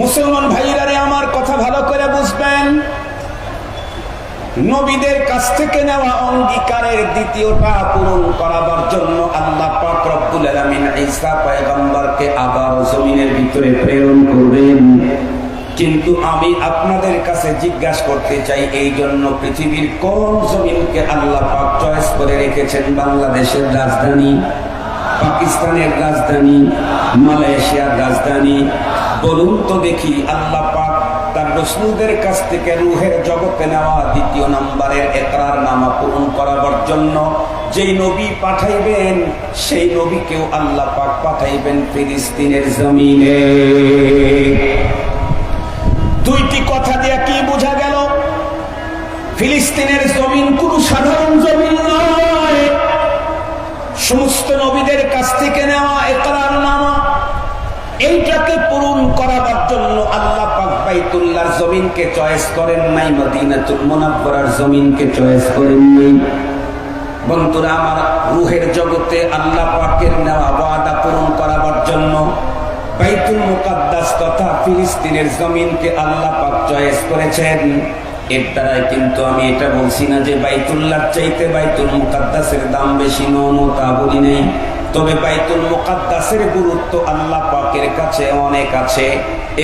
মুসলমান ভাইরারে আমার কথা ভালো করে বুঝবেন। নবীদের কাছ থেকে নেওয়া অঙ্গীকারের দ্বিতীয়টা পূরণ করাবার জন্য আল্লাহ আবার জমিনের ভিতরে প্রেরণ করবেন। কিন্তু আমি আপনাদের কাছে জিজ্ঞাসা করতে চাই এই জন্য পৃথিবীর কোন জমিনকে আল্লাহ পাক চয়েস করে রেখেছেন? বাংলাদেশের রাজধানী, পাকিস্তানের রাজধানী, মালয়েশিয়ার রাজধানী বলুন তো দেখি আল্লাহ পাক তার রসুলদের কাছ থেকে রুহের জগতে নেওয়া দ্বিতীয় নম্বরের একরার নামা পূরণ করাবার জন্য যেই নবী পাঠাইবেন, সেই নবীকেও আল্লাহ পাক পাঠাইবেন ফিলিস্তিনের জমিনে। দুইটি কথা দিয়ে কি বোঝা গেল? ফিলিস্তিনের জমিন কোন সাধারণ জমিন নয়। সমস্ত নবীদের কাছ থেকে নেওয়া একরার নামা এইটাকে পূরণ করাবার জন্য আল্লাহ পাক বাইতুল্লাহর জমিনকে চয়েস করেন নাই, মদিনাতুল মুনাফফার জমিনকে চয়েস করেন নাই। বন্ধুরা, আমার রুহের জগতে আল্লাহ পাকের নেওয়া ওয়াদা পূরণ করাবার জন্য বাইতুল মুকাদ্দাস তথা ফিলিস্তিনের জমিনকে আল্লাহ পাক চয়েস করেছেন। এর দ্বারাই কিন্তু আমি এটা বলছি না যে বাইতুল্লাহ চাইতে বাইতুল মুকাদ্দাসের দাম বেশি নও তা বলি নেই। তবে বাইতুল মুকাদ্দাসের গুরুত্ব আল্লাহ পাকের কাছে অনেক আছে।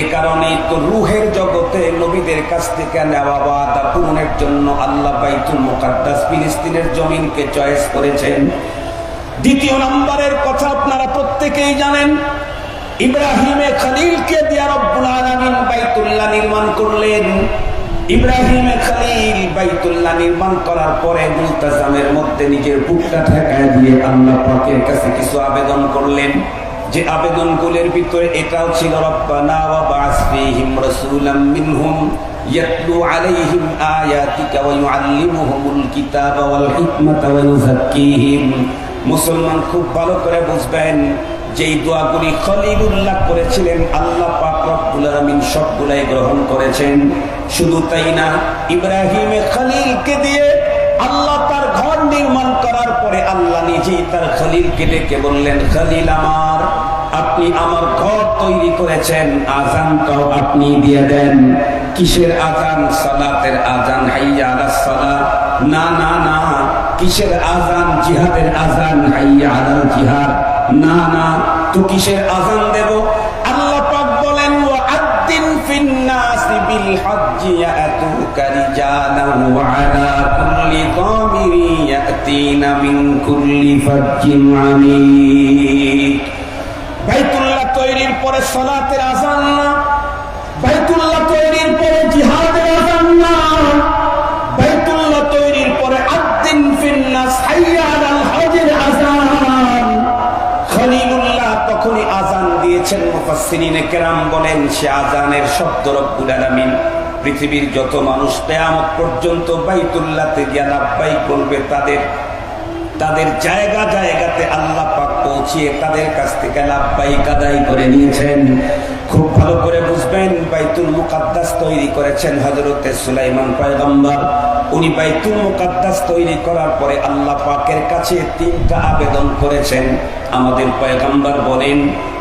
এ কারণেই তো রুহের জগতে নবীদের কাছ থেকে নেওয়া বাদা পূরণের জন্য আল্লাহ বাইতুল মুকাদ্দাস ফিলিস্তিনের জমিনকে চয়েস করেছেন। দ্বিতীয় নম্বরের কথা আপনারা প্রত্যেকেই জানেন, ইব্রাহিমে খালিলকে দিয়া রব্বুল বাইতুল্লাহ নির্মাণ করলেন। ইব্রাহিমে খালিল বাইতুল্লাহ নির্মাণ করার পরে মুলতাজামের মধ্যে নিজের বুকটা ঠেকায় দিয়ে আল্লাহ পাকের কাছে কিছু আবেদন করলেন। যে আবেদনগুলোর ভিতরে এটাও ছিল, রব্বানা ওয়া বা'স ফীহিম রাসূলাম মিনহুম ইয়াতলু আলাইহিম আয়াতিকা ওয়া ইউআল্লিমুহুমুল কিতাবা ওয়াল হিকমাতা ওয়া মুসলমান খুব ভালো করে বুঝবেন যেই দোয়াগুলি খলিলুল্লাহ করেছিলেন, আল্লাহ পাক রব্বুল আলামিন সবগুলাই গ্রহণ করেছেন। শুধু তাই না, ইব্রাহিমে খলিলকে দিয়ে আল্লাহ তার ঘর নির্মাণ করার পরে আল্লাহ নিজেই তার খলিলকে ডেকে বললেন, খলিল আমার, আপনি আমার ঘর তৈরি করেছেন আজানটাও আপনি দিয়ে দেন। কিসের আজান সালাতের আজান হাইয়া সালাত না না না, কিসের আজান জিহাদের আজান হাইয়া আলাল জিহাদ। না না, তো কিসের আজান দেব? আল্লাহ পাক বলেন ওয়া আদ্দিন ফিন নাসি বিল হজ্জ ইয়াতুকা রিজালান ওয়া আলা কুল্লি দামিরি ইয়াতিনা মিন কুল্লি ফাজ্জিন আমিক বাইতুল্লাহ তৈরির পরে সালাতের আজান না। বাইতুল্লাহ মুফাসসিরিনে কেরাম বলেন, সে আজানের শব্দ রব্বুল আলামিন। পৃথিবীর যত মানুষ কিয়ামত পর্যন্ত বাইতুল্লাহতে গিয়া লাব্বাই করবে, তাদের তাদের জায়গা জায়গাতে আল্লাহ পাক পৌঁছিয়ে তাদের কাছ থেকে লাভবাই কাদাই করে নিয়েছেন। খুব ভালো করে বুঝবেন, বাইতুল মুকাদ্দাস তৈরি করেছেন হজরতে সুলাইমান পয়গম্বর। উনি বাইতুল মুকাদ্দাস তৈরি করার পরে আল্লাহ পাকের কাছে তিনটা আবেদন করেছেন। আমাদের পয়গম্বর বলেন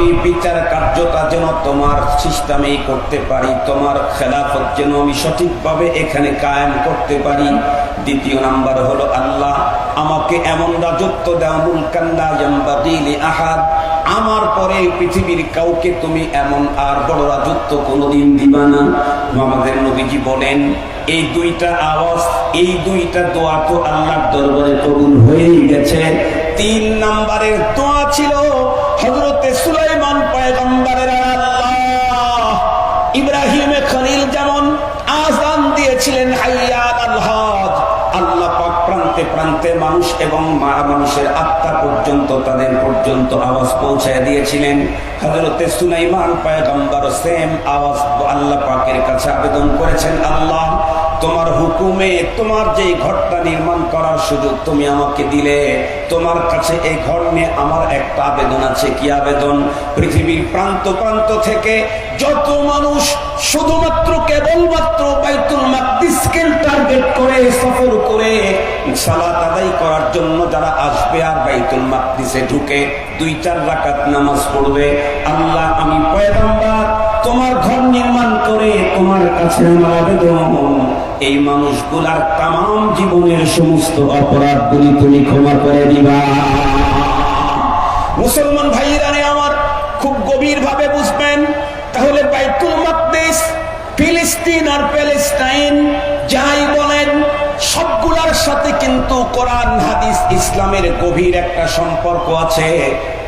আমি বিচার কার্যটা যেন তোমার সিস্টেমেই করতে পারি, তোমার খেলাফত যেন আমি সঠিকভাবে এখানে কায়েম করতে পারি। দ্বিতীয় নাম্বার হলো আল্লাহ, আমাকে এমন রাজত্ব দাও মুলকান্ডা জাম্বাদিলি আহাদ। আমার পরে পৃথিবীর কাউকে তুমি এমন আর বড় রাজত্ব কোনোদিন দিবা না। আমাদের নবীজি বলেন, এই দুইটা আওয়াজ, এই দুইটা দোয়া তো আল্লাহর দরবারে কবুল হয়েই গেছে। তিন নাম্বারের দোয়া ছিল হজরতে সুলাইমান পয়গম্বরের আল্লাহ। ইব্রাহিম খলিল যেমন আজান দিয়েছিলেন হাইয়া আল হজ। আল্লাহ পাক প্রান্তে প্রান্তে মানুষ এবং মা মানুষের আত্মা পর্যন্ত, তাদের পর্যন্ত আওয়াজ পৌঁছায় দিয়েছিলেন। হজরতে সুলাইমান পায়গম্বর সেম আওয়াজ আল্লাহ পাকের কাছে আবেদন করেছেন, আল্লাহ তোমার হুকুমে, তোমার যে ঘরটা নির্মাণ করার সুযোগ তুমি আমাকে দিলে, তোমার কাছে এই ঘর নিয়ে আমার একটা আবেদন আছে। কি আবেদন? পৃথিবীর প্রান্ত প্রান্ত থেকে যত মানুষ শুধুমাত্র কেবলমাত্র বাইতুল মাকদিসকে টার্গেট করে, সফর করে সালাত আদায় করার জন্য যারা আসবে আর বাইতুল মাকদিসে ঢুকে দুই চার রাকাত নামাজ পড়বে। আল্লাহ, আমি পয়গম্বর তোমার ঘর নির্মাণ করে তোমার কাছে আমার আবেদন। এই মানুষগুলার তাম জীবনের সমস্ত অপরাধগুলি তুমি ক্ষমা করে দিবা। মুসলমান ভাইরানে আমার খুব গভীর ভাবে বুঝবেন, তাহলে বাইতুল মাকদিস, ফিলিস্তিন আর প্যালেস্টাইন যাই বলেন, সবগুলার সাথে কিন্তু কোরআন হাদিস ইসলামের গভীর একটা সম্পর্ক আছে।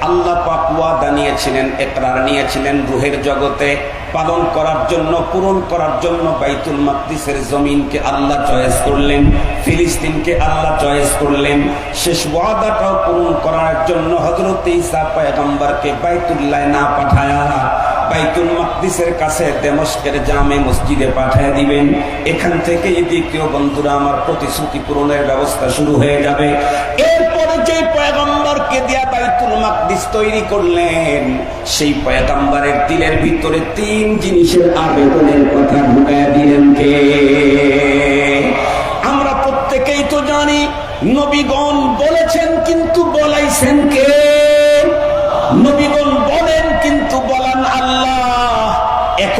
আল্লাহ পাক ওয়াদা নিয়েছিলেন, একরার নিয়েছিলেন রুহের জগতে, পালন করার জন্য, পূরণ করার জন্য বাইতুল মাকদিসের জমিনকে আল্লাহ চয়েস করলেন, ফিলিস্তিনকে আল্লাহ চয়েস করলেন। শেষ ওয়াদাটাও পূরণ করার জন্য হজরত ইসা পয়গম্বরকে বাইতুল্লাহ না পাঠায়া বাইতুল মাকদিসের কাছে দেমস্কের জামে মসজিদে পাঠিয়ে দিবেন। এখান থেকে দ্বিতীয় বন্ধুরা আমার প্রতিশ্রুতি পূরণের ব্যবস্থা শুরু হয়ে যাবে। এরপরে যে পয়গম্বরকে দিয়া বাইতুল মাকদিস তৈরি করলেন, সেই পয়গম্বরের ভিতরে তিন জিনিসের আবেদনের কথা দিলেন কে? আমরা প্রত্যেকেই তো জানি, নবীগণ বলেছেন কিন্তু বলাইছেন কে? নবীগণ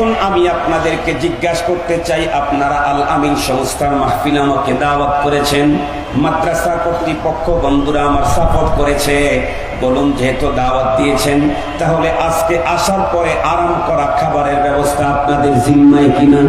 এখন আমি আপনাদেরকে জিজ্ঞাসা করতে চাই, আপনারা আল আমিন সংস্থার মাহফিল আমাকে দাওয়াত করেছেন, মাদ্রাসা কর্তৃপক্ষ বন্ধুরা আমার সাপোর্ট করেছে। বলুন, যেহেতু দাওয়াত দিয়েছেন, তাহলে আজকে আসার পরে আরাম করা খাবারের ব্যবস্থা আপনাদের জিম্মায় কিনা?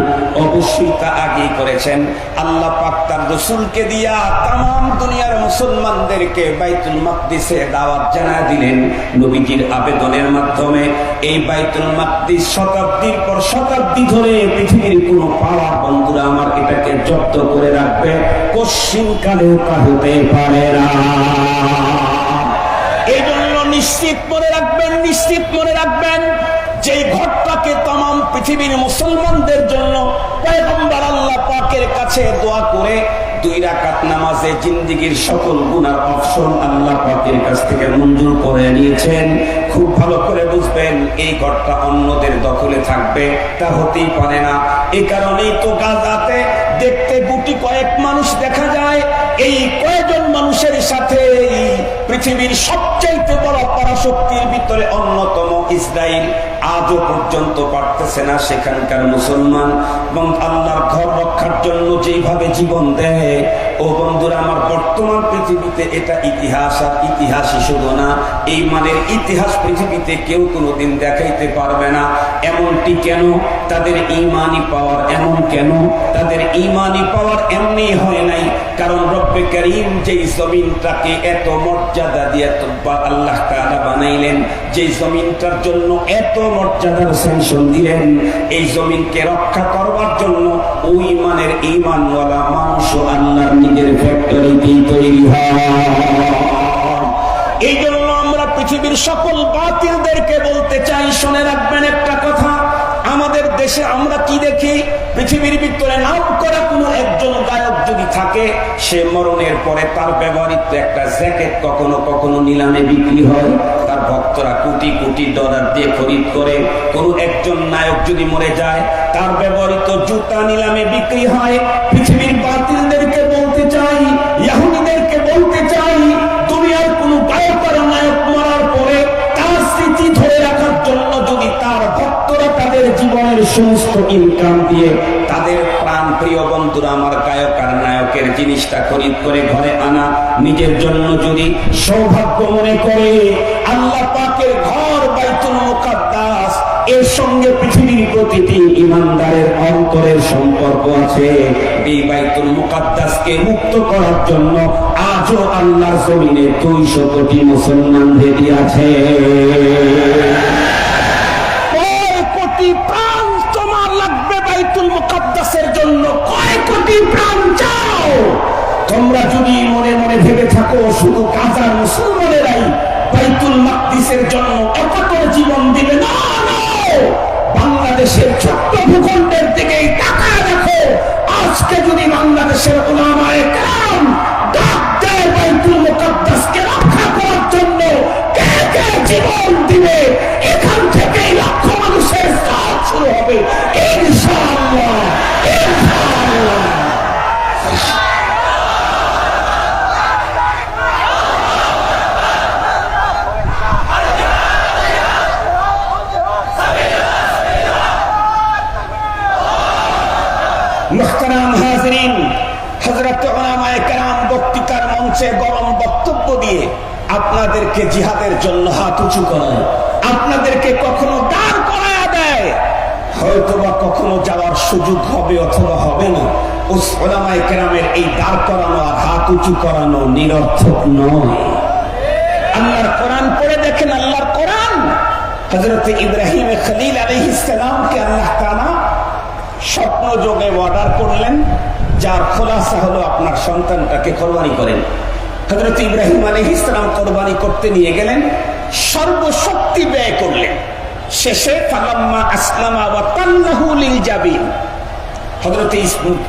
অবশ্যই তা আগেই করেছেন। আল্লাহ পাক তার রসুলকে দিয়া তাম দুনিয়ার মুসলমানদেরকে বাইতুল মাকদিসে দাওয়াত জানা দিলেন। নবীজির আবেদনের মাধ্যমে এই বাইতুল মাকদিস শতাব্দীর পর শতাব্দী ধরে পৃথিবীর কোনো পাওয়া বন্ধুরা আমার এটাকে জব্দ করে রাখবে। কশ্চিন কালেও তা হতে পারে না। নিশ্চিত মনে রাখবেন, নিশ্চিত মনে রাখবেন যে ঘরটাকে তাম পৃথিবীর মুসলমানদের জন্য আল্লাহ পাকের কাছে দোয়া করে দুই রাকাত নামাজে জিন্দিগির সকল গুনার অপশন আল্লাহ পাকের কাছ থেকে মঞ্জুর করে নিয়েছেন। খুব ভালো করে বুঝবেন, এই ঘরটা অন্যদের দখলে থাকবে, তা হতেই পারে না। এই কারণেই তো গাজাতে দেখতে গুটি কয়েক মানুষ দেখা যায়, এই কয়েকজন মানুষের সাথে পৃথিবীর সবচেয়ে বড় পরাশক্তির ভিতরে অন্যতম ইসরায়েল আজও পর্যন্ত পারতেছে না সেখানকার মুসলমান। এবং আল্লাহর ঘর রক্ষার জন্য যেভাবে জীবন দেয় ও বন্ধুরা, আমার বর্তমান পৃথিবীতে এটা ইতিহাস আর ইতিহাসই শুধু না, এই মানের ইতিহাস পৃথিবীতে কেউ কোনোদিন দেখাইতে পারবে না। এমনটি কেন? তাদের ইমানি পাওয়ার এমন কেন? তাদের ইমানি পাওয়ার এমনি হয় নাই, কারণ রব্বে করিম যেই জমিনটাকে এত মর্যাদা দিয়ে আল্লাহ তাআলা বানাইলেন যে জমিনটার জন্য এত মর্যাদার স্যাংশন দিলেন, এই জমিনকে রক্ষা করবার জন্য ওই মানের ইমানওয়ালা মানুষও আল্লাহর নিজের ফ্যাক্টরিতেই তৈরি এই জন্য আমরা পৃথিবীর সকল বাতিলদেরকে বলতে চাই, শুনে রাখবেন একটা কথা। আমাদের দেশে আমরা কি দেখি? পৃথিবীর ভিতরে নাম করা কোনো একজন গায়ক যদি থাকে, সে মরণের পরে তার ব্যবহৃত একটা জ্যাকেট কখনো কখনো নিলামে বিক্রি হয়। তার ভক্তরা কোটি কোটি ডলার দিয়ে খরিদ করে। কোন একজন নায়ক যদি মরে যায়, তার ব্যবহৃত জুতা নিলামে বিক্রি হয়। পৃথিবীর বাতিলদেরকে খরিদ করে ঘরে আনা, নিজের জন্য যদি সৌভাগ্য মনে করে, আল্লাহ পাকের ঘর বাইতুল মুকাদ্দাস, এর সঙ্গে পৃথিবীর প্রতিটি ইমানদারের অন্তরের সম্পর্ক আছে। এই বাইতুল মুকাদ্দাসকে মুক্ত করার জন্য আজও আল্লাহর জমিনে দুইশো কোটি মুসলমান রেডি আছে। যদি মনে মনে ভেবে থাকো, শুধু কাজা মুসলমানেরাই বাইতুল মাকদিসের জন্য অকাতর জীবন দিবে। না বাংলাদেশের ছোট্ট ভূখণ্ডের দিকে টাকা দেখো। আজকে যদি বাংলাদেশের ওলামায় কাম ডাক্তার বাইতুল মোকাদ্দাসকে রক্ষা করার জন্য, কে কে জীবন দিবে? এখান থেকেই লক্ষ মানুষের কাজ শুরু হবে। ইনশাআল্লাহ। বক্তৃতার মঞ্চে গরম বক্তব্য দিয়ে আপনাদেরকে জিহাদের জন্য হাত উঁচু আপনাদেরকে কখনো দাঁড় দেয়। কখনো যাওয়ার সুযোগ হবে অথবা হবে না। এই দাঁড় করানো আর হাত উঁচু করানো নিরর্থক নয়। কোরআন পড়ে দেখেন, আল্লাহর কোরআন। হযরত ইব্রাহিম খলিল আলাইহিস সালামকে আল্লাহ তাআলা স্বপ্ন যোগে অর্ডার করলেন, যার খোলাসা হলো আপনার সন্তানটাকে কোরবানি করেন। হজরত ইব্রাহিম আলী ইসলাম কোরবানি করতে নিয়ে গেলেন, সর্বশক্তি ব্যয় করলেন। শেষে ফালাম্মা আসলামা ওয়া তাল্লাহু লিল জাবিন। হজরত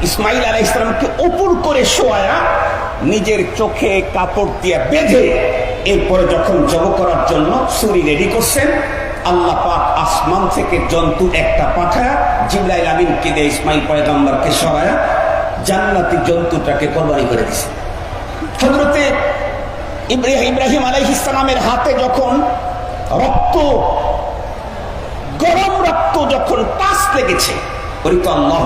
ইসমাইল আলাহ ইসলামকে উপর করে শোয়া নিজের চোখে কাপড় দিয়ে বেঁধে এরপরে যখন জব করার জন্য ছুরি রেডি করছেন আল্লাহ পাক আসমান থেকে জন্তু একটা পাঠায় জিবরাইল আমিনকে দিয়ে ইসমাইল পয়গম্বরকে সরায়া জান্নাতি জন্তুটাকে কোরবানি করে দিছে। ইব্রাহিম ইব্রাহিম হাতে যখন রক্ত, গরম রক্ত যখন টাচ লেগেছে উনি তো আল্লাহ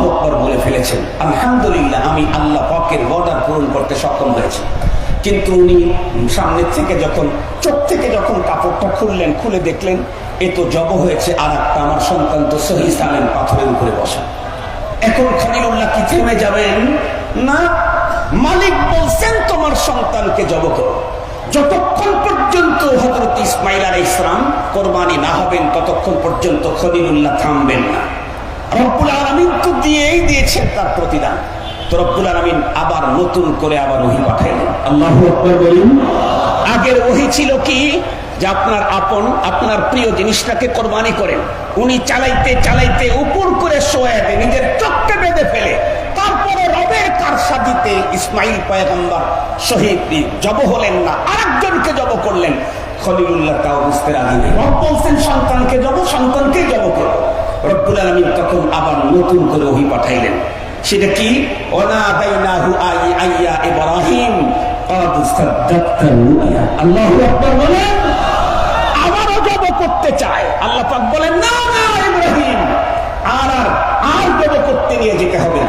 বলে ফেলেছেন, আলহামদুলিল্লাহ, আমি আল্লাহ পাকের বর্ডার পূরণ করতে সক্ষম হয়েছি। কিন্তু উনি সামনের থেকে যখন, চোখ থেকে যখন কাপড়টা খুললেন, খুলে দেখলেন এ তো জব হয়েছে আর একটা আমার সন্তান তো সহি সালেন পাথরের উপরে বসা। এখন খলিলুল্লাহ কি থেমে যাবেন? না, মালিক বলছেন তোমার সন্তানকে জব করো। যতক্ষণ পর্যন্ত হজরত ইসমাইল আলাই ইসলাম কোরবানি না হবেন, ততক্ষণ পর্যন্ত খলিলুল্লাহ থামবেন না। রব্বুল আলমিন তো দিয়েই দিয়েছেন তার প্রতিদান। তো রব্বুল আলমিন আবার নতুন করে আবার ওহি পাঠাইলেন। আল্লাহ আগের ওহি ছিল কি? যে আপনার আপন, আপনার প্রিয় জিনিসটাকে কোরবানি করেন। উনি চালাইতে চালাইতে উপর করে দেয়, নিজের চোখকে বেঁধে ফেলে। তারপরে রবের কার সাদিতে ইসমাইল শহীদ জব হলেন না, আরেকজনকে জব করলেন। খলিলুল্লাহ বুঝতে রাজি নেই। রব বলছেন, সন্তানকে জব জব করো। রব্বুল আলমিন তখন আবার নতুন করে ওহি পাঠাইলেন। সেটা কি? আই আইয়া ইব্রাহিম। ফাকাদ সাদাক্তা রুইয়া আল্লাহু আকবার বলে, আবারও জব করতে চায়। আল্লাহ পাক বলেন, না না, ইব্রাহিম, আর আর আর জব করতে নিয়ে যেতে হবে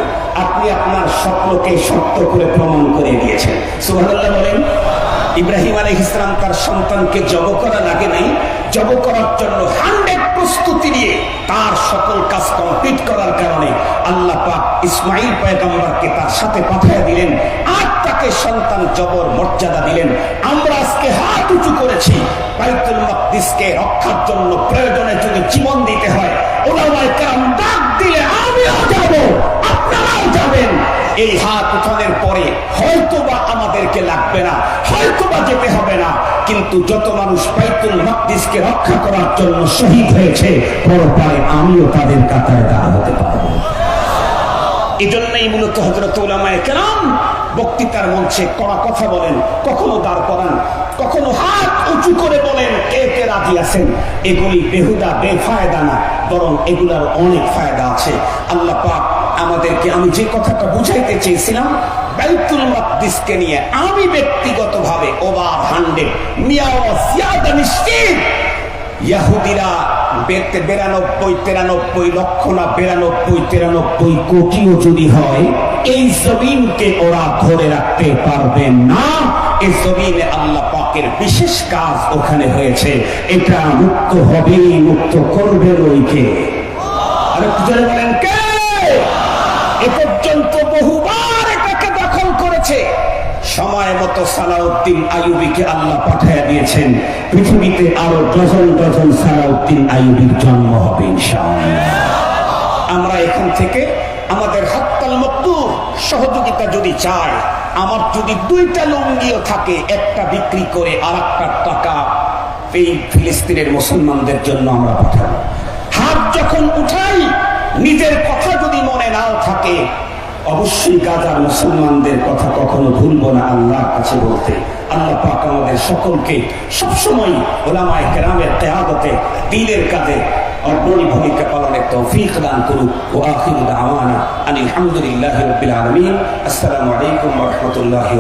আপনি আপনার স্বপ্নকে সত্য করে প্রমাণ করে দিয়েছেন। সুবহানাল্লাহ বলেন ইব্রাহিম আলাইহিস ইসলাম তার সন্তানকে জব করা লাগে নাই। জব করার জন্য হান্ড্রেড প্রস্তুতি নিয়ে তার সকল কাজ কমপ্লিট করার কারণে আল্লাহ পাক ইসমাইল পয়গম্বরকে তার সাথে পাঠিয়ে দিলেন আর তাকে সন্তান জবর মর্যাদা দিলেন। আমরা আজকে হাত উঁচু করেছি। বাইতুল মকদিসকে রক্ষার জন্য প্রয়োজনে যদি জীবন দিতে হয়, ওলামায়ে কেরাম ডাক দিলে আমিও যাব, আপনারাও যাবেন। এই হাত উঠানোর পরে হয়তোবা আমাদেরকে লাগবে না, হয়তোবা যেতে হবে না। কিন্তু যত মানুষ বাইতুল মকদিসকে রক্ষা করার জন্য শহীদ হয়েছে, পরপারে আমিও তাদের কাতারে দাঁড়া হতে পারব। এই মূলত হজরত উলামায়ে কেরাম বক্তৃতার মঞ্চে কড়া কথা বলেন, কখনো দাঁড় করান, কখনো হাত উঁচু করে বলেন, কে কে রাজি আছেন? এগুলি বেহুদা, বেফায়দা না, বরং এগুলার অনেক ফায়দা আছে। আল্লাহ পাক আমাদেরকে আমি যে কথাটা বুঝাইতে চেয়েছিলাম, বাইতুল নিয়ে আমি ওবাদ হান্ড্রেড নিশ্চিত ইয়াহুদিরা লক্ষ না কোটিও যদি হয়, এই জমিনকে ওরা ধরে রাখতে পারবে না। এই জমিনে আল্লাহ পাকের বিশেষ কাজ ওখানে হয়েছে। এটা মুক্ত হবে, মুক্ত করবে ওইকে আর বলেন। এ পর্যন্ত বহুবার এটাকে দখল করেছে। সময় মতো সালাউদ্দিন আইয়ুবীকে আল্লাহ দিয়েছেন। পৃথিবীতে আরও ডজন ডজন সালাউদ্দিন আইয়ুবীর জন্ম হবে আমরা এখান থেকে আমাদের মকদুর সহযোগিতা যদি চাই, আমার যদি দুইটা লুঙ্গিও থাকে, একটা বিক্রি করে আর টাকা এই ফিলিস্তিনের মুসলমানদের জন্য আমরা পাঠাবো। হাত যখন উঠাই, নিজের কথা যদি থাকে, অবশ্যই গাজার মুসলমানদের কথা কখনো ভুলব না আল্লাহর কাছে বলতে। আল্লাহ পাক আমাদের সকলকে সবসময় ওলামায় গ্রামের তেহাগতে দিনের কাজে অগ্রণী ভূমিকা পালনের তৌফিক দান করুক। ও আখির দাওয়ানা আলহামদুলিল্লাহ রবিল আলমিন। আসসালামু আলাইকুম রাহমাতুল্লাহি